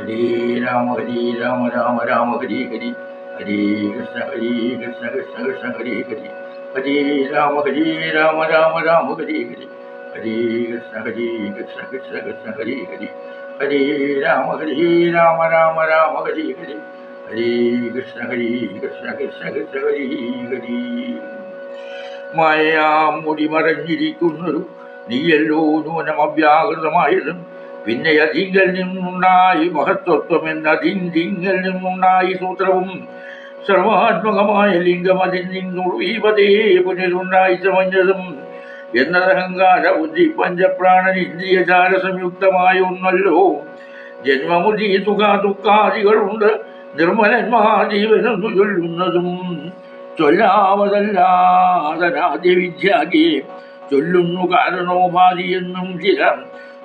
ഹരേ രാമ ഹരേ രാമ രാമ രാമ ഹരേ ഹരി. ഹരേ കൃഷ്ണ ഹരേ കൃഷ്ണ കൃഷ്ണ കൃഷ്ണ ഹരേ ഹരി. ഹരേ രാമ ഹരേ രാമ രാമ രാമ ഹരേ ഹരി. ഹരേ കൃഷ്ണ ഹരേ കൃഷ്ണ കൃഷ്ണ കൃഷ്ണ ഹരേ ഹരി. ഹരേ രാമ ഹരേ രാമ രാമ രാമ ഹരേ ഹരി. ഹരേ കൃഷ്ണ ഹരേ കൃഷ്ണ കൃഷ്ണ കൃഷ്ണ ഹരേ ഹരി. മായയാം മുടി മറഞ്ഞിരിക്കുന്നൊരു നീയല്ലോ നൂനം അവ്യാകൃതമായതും പിന്നെ അതിങ്കൽ നിന്നുണ്ടായി മഹത്വത്വം എന്ന അതിങ്കിൽ നിന്നുണ്ടായി സൂത്രവും സർവാത്മകമായ ലിംഗം അതിൽ നിന്നുള്ളീപതേ പുനരുണ്ടായി ചമഞ്ഞതും എന്നതഹങ്കാര ബുദ്ധി പഞ്ചപ്രാണൻ ഇന്ദ്രിയചാര സംയുക്തമായ ഒന്നല്ലോ ജന്മമുതി സുഖ ദുഃഖാദികളുണ്ട് നിർമ്മലന്മാ ജീവനെന്നു ചൊല്ലുന്നതും ചൊല്ലാവതല്ലാതനാദ്യ വിദ്യാകെ ചൊല്ലുന്നു കാരണോപാധി എന്നും ചില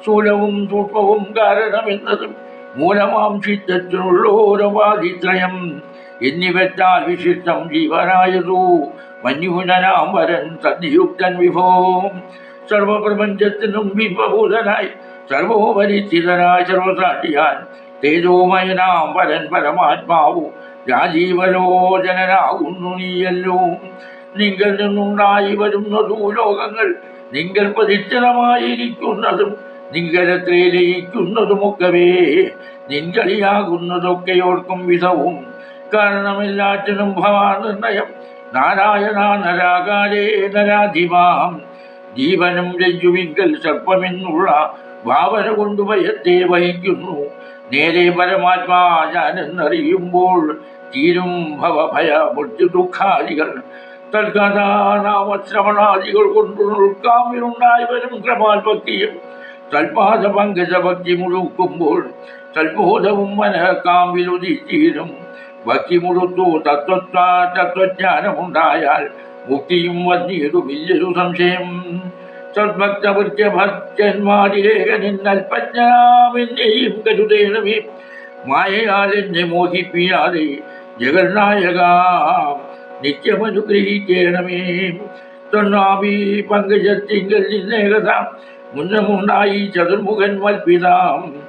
സ്ഥൂലവും സൂക്ഷ്മവും കാരണമെന്നതും മൂലമാം ചിത്തത്തിനുള്ളോരവാദിത്രയം എന്നിവറ്റാൽ വിശിഷ്ടം ജീവനായതു. മന്യൂനനാം വരൻ സദ്യുക്തൻ വിഭവം സർവപ്രപഞ്ചത്തിനും ബിംബഭൂതനായി സർവോപരി സ്ഥിതനായ സർവസാക്ഷിയാൻ തേജോമയനാം വരൻ പരമാത്മാവു രാജീവലോചനാകുന്നു നീയല്ലോ. നിങ്ങൾ നിന്നുണ്ടായി വരുന്നതു ലോകങ്ങൾ നിങ്ങൾ പ്രതിഷ്ഠിതമായിരിക്കുന്നതും നിങ്കരത്തെ ലയിക്കുന്നതുമൊക്കവേ നിൻകളിയാകുന്നതൊക്കെ ഓർക്കും വിധവും. കാരണമില്ലാറ്റിനും ഭവാ നിർണയം നാരായണ നരാകാരേ നരാധിമാം. ജീവനും രജ്ജുവിങ്കൽ സർപ്പമെന്നുള്ള ഭാവന കൊണ്ട് ഭയത്തെ വഹിക്കുന്നു. നേരെ പരമാത്മാ ഞാനെന്നറിയുമ്പോൾ തീരും ഭവഭയ മൃത്യു ദുഃഖാദികൾ. തൽക്കഥാനാമശ്രവണാദികൾ കൊണ്ട് ഉൾക്കാമ്പിലുണ്ടായി വരും ക്രമാൽഭക്തിയും തൽപാദ പങ്കജ ഭക്തി മുഴുക്കുമ്പോൾ തൽബോധവും മനഃക്കാമ്പിലുദിച്ചീരും ഭക്തി മുഴുത്തു തത്വത്വ തത്വജ്ഞാനമുണ്ടായാൽ മുക്തിയും വന്നിയതു വലിയൊരു സംശയം. സദ്ഭക്തവൃത്യ ഭക്തന്മാരിലേഖനിന്നൽപജ്ഞാമെന്നെയും കരുതേണമേ. മായയാൽ എന്നെ മോഹിപ്പിയാതെ ജഗന്നായക നിത്യമനുഗ്രഹിക്കേണമേ. തൊണ്ണാഭി പങ്കജത്തിങ്കൽ നിന്നേകത മുന്നമുണ്ടായി ചതുർമുഖൻ മൽപിതാം.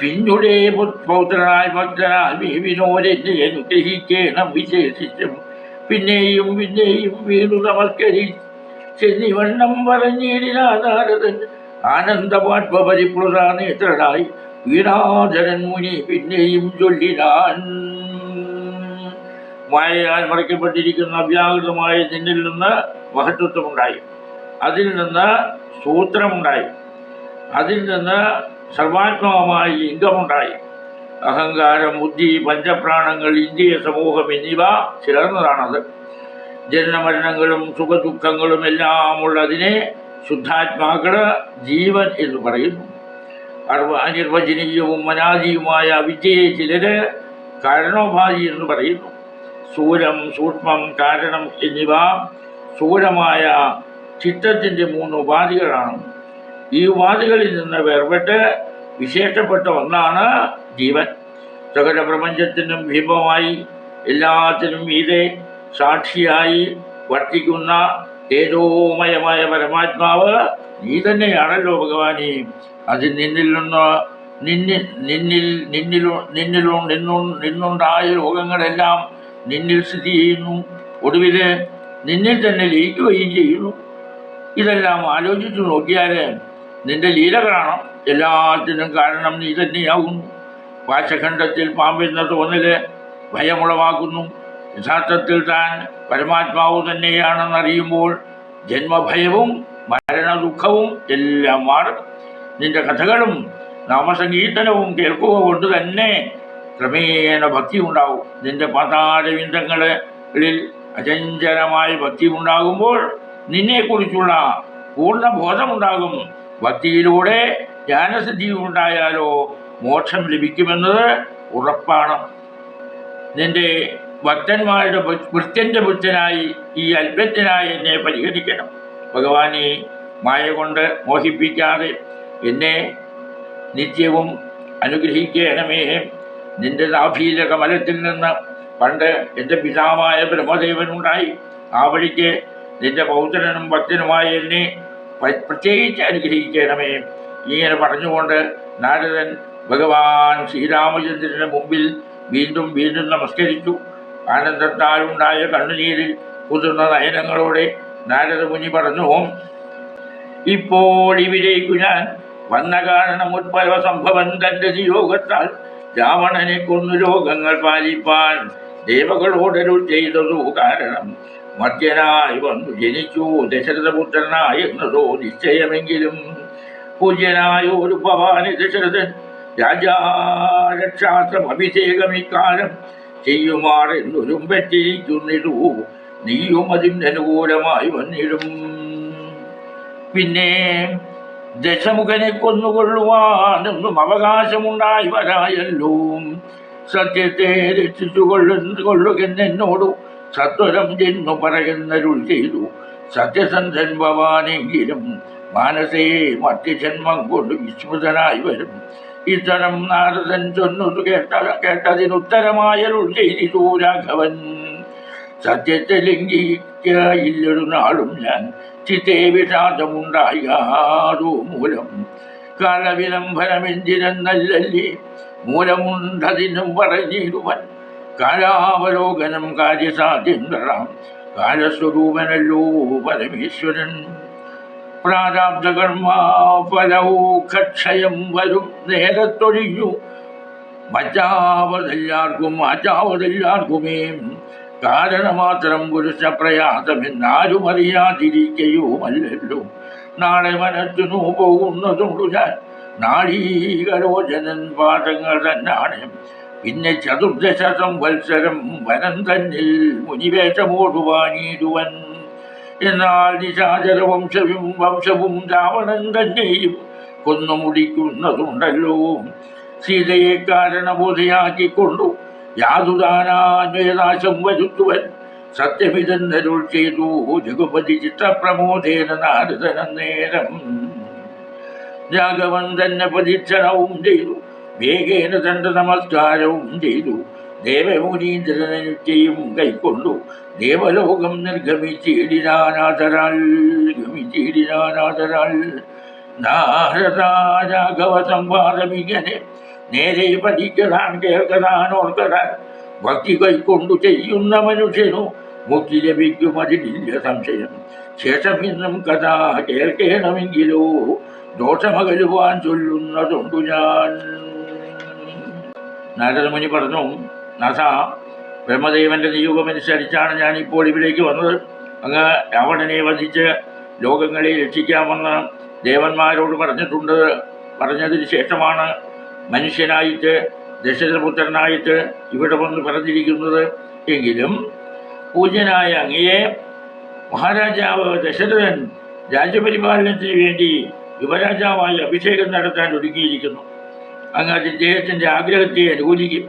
പിന്നുടേ പൗത്രനായ ഭക്തനാൽ അനുഗ്രഹിക്കണം വിശേഷിച്ചും. പിന്നെയും പിന്നെയും വീണു നമസ്കരി. ചെന്നിവണ്ണം പറഞ്ഞിടിനാരദൻ ആനന്ദപാത്മപരിപ്ലുത നേത്രനായി വീണാധരൻ മുനി പിന്നെയും ചൊല്ലിനാൻ. മായയാൽ മറയ്ക്കപ്പെട്ടിരിക്കുന്ന അവ്യാകൃതമായ നിന്നിൽ നിന്ന് മഹത്വത്വമുണ്ടായി. അതിൽ നിന്ന് സൂത്രമുണ്ടായി. അതിൽ നിന്ന് സർവാത്മകമായ ലിംഗമുണ്ടായി. അഹങ്കാരം ബുദ്ധി പഞ്ചപ്രാണങ്ങൾ ഇന്ദ്രിയ സമൂഹം എന്നിവ ചേർന്നതാണത് ജനനമരണങ്ങളും സുഖദുഃഖങ്ങളും എല്ലാം ഉള്ളതിനെ ശുദ്ധാത്മാക്കൾ ജീവൻ എന്ന് പറയുന്നു. അർവ അനിർവചനീയവും അനാദിയുമായ അവിദ്യയെ ചിലര് കാരണോപാധി എന്ന് പറയുന്നു. സൂരം സൂക്ഷ്മം കാരണം എന്നിവ സ്ഥൂലമായ ചിത്തത്തിന്റെ മൂന്ന് ഉപാധികളാണ്. ഈ ഉപാധികളിൽ നിന്ന് വേർപെട്ട് വിശേഷപ്പെട്ട ഒന്നാണ് ജീവൻ. സകല പ്രപഞ്ചത്തിനും ഭീമമായി എല്ലാത്തിനും മീതെ സാക്ഷിയായി വർത്തിക്കുന്ന ഏതോമയമായ പരമാത്മാവ് നീ തന്നെയാണല്ലോ ഭഗവാനെ. അത് നിന്നിൽ നിന്ന് നിന്നിൽ നിന്നിൽ നിന്നിലും നിന്നിലും നിന്നു നിന്നുണ്ടായ ലോകങ്ങളെല്ലാം നിന്നിൽ സ്ഥിതി ചെയ്യുന്നു. ഒടുവിൽ നിന്നിൽ തന്നെ ലയിക്കുകയും ചെയ്യുന്നു. ഇതെല്ലാം ആലോചിച്ചു നോക്കിയാൽ നിന്റെ ലീലകളാണ് എല്ലാത്തിനും കാരണം നീ തന്നെയാകുന്നു. വാശഖണ്ഡത്തിൽ പാമ്പെന്ന തോന്നൽ ഭയമുളവാക്കുന്നു. യഥാർത്ഥത്തിൽ താൻ പരമാത്മാവ് തന്നെയാണെന്നറിയുമ്പോൾ ജന്മഭയവും മരണദുഃഖവും എല്ലാം മാറും. നിന്റെ കഥകളും നാമസങ്കീർത്തനവും കേൾക്കുക കൊണ്ട് തന്നെ ക്രമേണ ഭക്തി ഉണ്ടാവും നിന്റെ പാതാരവിന്ദങ്ങളിൽ അചഞ്ചലമായ ഭക്തി ഉണ്ടാകുമ്പോൾ നിന്നെക്കുറിച്ചുള്ള പൂർണ ബോധമുണ്ടാകും ഭക്തിയിലൂടെ ജ്ഞാനസിദ്ധി ഉണ്ടായാലോ മോക്ഷം ലഭിക്കുമെന്നത് ഉറപ്പാണ്. നിന്റെ ഭക്തന്മാരുടെ കൃത്യന്റെ പുത്രനായി ഈ അല്പത്തിനായി എന്നെ പരിഹരിക്കണം. ഭഗവാനെ മായ കൊണ്ട് മോഹിപ്പിക്കാതെ എന്നെ നിത്യവും അനുഗ്രഹിക്കണമേ. നിന്റെ നാഭീല കമലത്തിൽ നിന്ന് പണ്ട് എന്റെ പിതാവായ ബ്രഹ്മദേവൻ ഉണ്ടായി ആ വഴിക്ക് നിന്റെ പൗത്രനും ഭക്തനുമായ എന്നെ പ്രത്യേകിച്ച് അനുഗ്രഹിക്കണമേ. ഇങ്ങനെ പറഞ്ഞുകൊണ്ട് നാരദൻ ഭഗവാൻ ശ്രീരാമചന്ദ്രന് മുമ്പിൽ വീണ്ടും വീണ്ടും നമസ്കരിച്ചു. ആനന്ദത്താലുണ്ടായ കണ്ണുനീരിൽ കുതിർന്ന നയനങ്ങളോടെ നാരദ മുനി പറഞ്ഞു ഇപ്പോൾ ഇവിടേക്കു ഞാൻ വന്ന കാരണം ഉത്പല സംഭവം തന്റെ നിയോഗത്താൽ രാവണനെ കൊന്നു രോഗങ്ങൾ പാലിപ്പാൻ ദേവകളോടരുൾ ചെയ്തതു കാരണം മധ്യനായി വന്നു ജനിച്ചു. ദശരഥപുത്രനായി എന്നതോ നിശ്ചയമെങ്കിലും പൂജ്യനായ ഒരു ഭവാനി ദശരഥൻ രാജാരക്ഷാത്രം അഭിഷേകം ഇക്കാലം ചെയ്യുമാറെന്നൊരു പറ്റിയിരിക്കുന്നിടൂ നീയും അതിന് അനുകൂലമായി വന്നിടും. പിന്നെ ദശമുഖനെ കൊന്നുകൊള്ളുവാനൊന്നും അവകാശമുണ്ടായി വരായല്ലോ. സത്യത്തെ രക്ഷിച്ചു കൊള്ളുന്നു കൊള്ളുകെന്നോടു സത്വരം ചെന്നു പറയുന്നരുൾ ചെയ്തു. സത്യസന്ധൻ ഭവാനെങ്കിലും മാനസേ മറ്റ് ജന്മം കൊണ്ട് വിസ്മൃതനായി വരും. ഇത്തരം നാരദൻ ചൊന്നു കേട്ട കേട്ടതിനുത്തരമായരുൾ ചെയ്തു രാഘവൻ. സത്യത്തെ ലംഘിക്കയില്ലൊരു നാളും ഞാൻ ചിത്തേ വിഷാദമുണ്ടായാതോ മൂലം. കാലവിലംബനമെന്തിനെന്നല്ലല്ലേ മൂലമുണ്ടതിനും പറഞ്ഞിടുവൻ. കാലാവലോകനം കാര്യസാധ്യം കാലസ്വരൂപനല്ലോ പരമേശ്വരൻ. പ്രാരാബ്ധകർമ്മ ഫലവും വരും നേരത്തൊഴിഞ്ഞു. മറ്റാവതെല്ലാവർക്കും മാറ്റാവതെല്ലാവർക്കുമേ കാരണമാത്രം പുരുഷ പ്രയാസമെന്നാരും അറിയാതിരിക്കയുമല്ലല്ലോ നാളെ മനസ്സിനു പോകുന്നതുണ്ടു ഞാൻ. നാളീകരോചനൻ പാഠങ്ങൾ തന്നാണ്. പിന്നെ ചതുർദശതം വത്സരം വനം തന്നിൽ മുനിവേഷമോടുവാനീടുവൻ. എന്നാൽ നിശാചര വംശവും വംശവും രാവണൻ തന്നെയും കൊന്നുമുടിക്കുന്നതുണ്ടല്ലോ സീതയെ കാരണബോധയാക്കിക്കൊണ്ടു യാതുദാനാന്വയനാശം വരുത്തുവൻ. സത്യമിതെന്നരുൾ ചെയ്തു രഘുപതി ചിത്രപ്രമോദേന നാരദനേരം രാഘവൻ തന്നെ പരീക്ഷണവും ചെയ്തു. വേഗേന ദണ്ഡ നമസ്കാരവും ചെയ്തു. ദേവമുനീന്ദ്രനും കൈക്കൊണ്ടു. ദേവലോകം നിർഗമിച്ചിടിനാനാഥരാൽ ഗമിച്ചിടിനാനാഥരാൽ നാരദ രാഘവ സംവാദമിങ്ങനെ നേരെ പഠിക്കടാൻ കേൾക്കതാൻ ഓർക്കതാൻ ഭക്തി കൈക്കൊണ്ടു ചെയ്യുന്ന മനുഷ്യനു മുക്തി ലഭിക്കും അതിലില്ല സംശയം. ശേഷം ഇന്നും കഥ കേൾക്കണമെങ്കിലോ ദോഷമകലുവാൻ ചൊല്ലുന്നതുണ്ടു ഞാൻ. നാരദമുനി പറഞ്ഞു നാഥ ബ്രഹ്മദേവന്റെ നിയോഗമനുസരിച്ചാണ് ഞാൻ ഇപ്പോൾ ഇവിടേക്ക് വന്നത്. അങ്ങ് രാവണനെ വധിച്ച് ലോകങ്ങളെ രക്ഷിക്കാമെന്ന് ദേവന്മാരോട് പറഞ്ഞിട്ടുണ്ട്. പറഞ്ഞതിന് ശേഷമാണ് മനുഷ്യനായിട്ട് ദശരഥപുത്രനായിട്ട് ഇവിടെ വന്ന് പറഞ്ഞിരിക്കുന്നത്. എങ്കിലും പൂജ്യനായ അങ്ങയെ മഹാരാജാവ് ദശരഥൻ രാജ്യപരിപാലനത്തിന് വേണ്ടി യുവരാജാവായി അഭിഷേകം നടത്താൻ ഒരുക്കിയിരിക്കുന്നു. അങ്ങ് അദ്ദേഹത്തിന്റെ ആഗ്രഹത്തെ അനുകൂലിക്കും.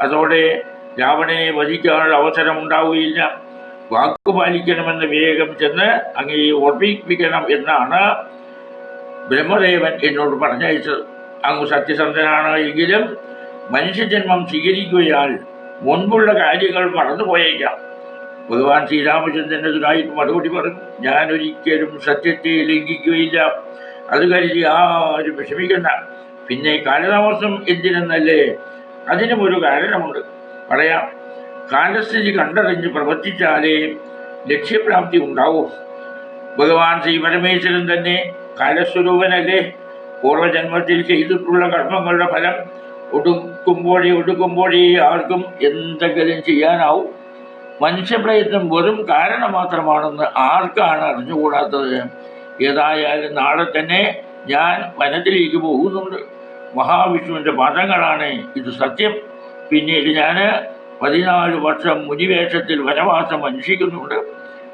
അതോടെ രാവണനെ വധിക്കാനുള്ള അവസരം ഉണ്ടാവുകയില്ല പാലിക്കണമെന്ന് വേഗം ചെന്ന് അങ്ങേ ഓർമ്മിപ്പിക്കണം എന്നാണ് ബ്രഹ്മദേവൻ എന്നോട് പറഞ്ഞയച്ചത്. അങ്ങ് സത്യസന്ധനാണ് എങ്കിലും മനുഷ്യജന്മം സ്വീകരിക്കുകയാൽ മുൻപുള്ള കാര്യങ്ങൾ മറന്നുപോയേക്കാം ഭഗവാൻ ശ്രീരാമചന്ദ്രനതിനായി മറുപടി പറഞ്ഞു. ഞാനൊരിക്കലും സത്യത്തെ ലംഘിക്കുകയില്ല. അത് കരുതി ആരും വിഷമിക്കണ്ട. പിന്നെ കാലതാമസം എന്തിനെന്നല്ലേ? അതിനും ഒരു കാരണമുണ്ട്. പറയാം. കാലസ്ഥിതി കണ്ടറിഞ്ഞ് പ്രവർത്തിച്ചാലേ ലക്ഷ്യപ്രാപ്തി ഉണ്ടാവൂ. ഭഗവാൻ ശ്രീ പരമേശ്വരൻ തന്നെ കാലസ്വരൂപനല്ലേ? പൂർവജന്മത്തിൽ ചെയ്തിട്ടുള്ള കർമ്മങ്ങളുടെ ഫലം ഒടുക്കുമ്പോഴേ ഒടുക്കുമ്പോഴേ ആർക്കും എന്തെങ്കിലും ചെയ്യാനാവും. മനുഷ്യപ്രയത്നം വെറും കാരണം മാത്രമാണെന്ന് ആർക്കാണ് അറിഞ്ഞുകൂടാത്തത്? ഏതായാലും നാളെ തന്നെ ഞാൻ വനത്തിലേക്ക് പോകുന്നുണ്ട്. മഹാവിഷ്ണുവിന്റെ പദങ്ങളാണ് ഇത് സത്യം. പിന്നീട് ഞാൻ പതിനാല് വർഷം മുനിവേഷത്തിൽ വനവാസം അനുഷ്ഠിക്കുന്നുണ്ട്.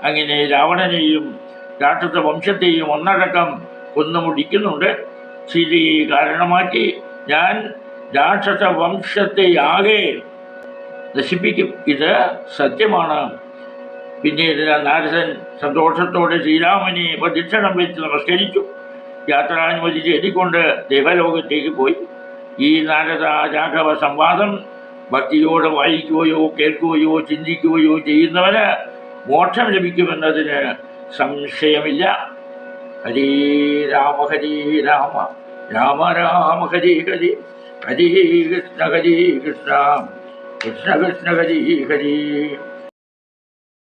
അങ്ങനെ രാവണനെയും രാക്ഷസ വംശത്തെയും ഒന്നടക്കം കൊന്നുമുടിക്കുന്നുണ്ട്. സ്ഥിതി കാരണമാക്കി ഞാൻ രാക്ഷസ വംശത്തെ ആകെ നശിപ്പിക്കും. ഇത് സത്യമാണ്. പിന്നീട് നാരദൻ സന്തോഷത്തോടെ ശ്രീരാമനെ പ്രദക്ഷിണം വെച്ച് നമസ്കരിച്ചു. യാത്രാനുമതി ചെയ്തിക്കൊണ്ട് ദേവലോകത്തേക്ക് പോയി. ഈ നാരദ രാഘവ സംവാദം ഭക്തിയോടെ വായിക്കുകയോ കേൾക്കുകയോ ചിന്തിക്കുകയോ ചെയ്യുന്നവന് മോക്ഷം ലഭിക്കുമെന്നതിന് സംശയമില്ല. ഹരേ രാമ ഹരേ രാമ. രാമ രാമ ഹരേ ഹരേ. ഹരി കൃഷ്ണ ഹരി കൃഷ്ണ. കൃഷ്ണ കൃഷ്ണ ഹരി ഹരി.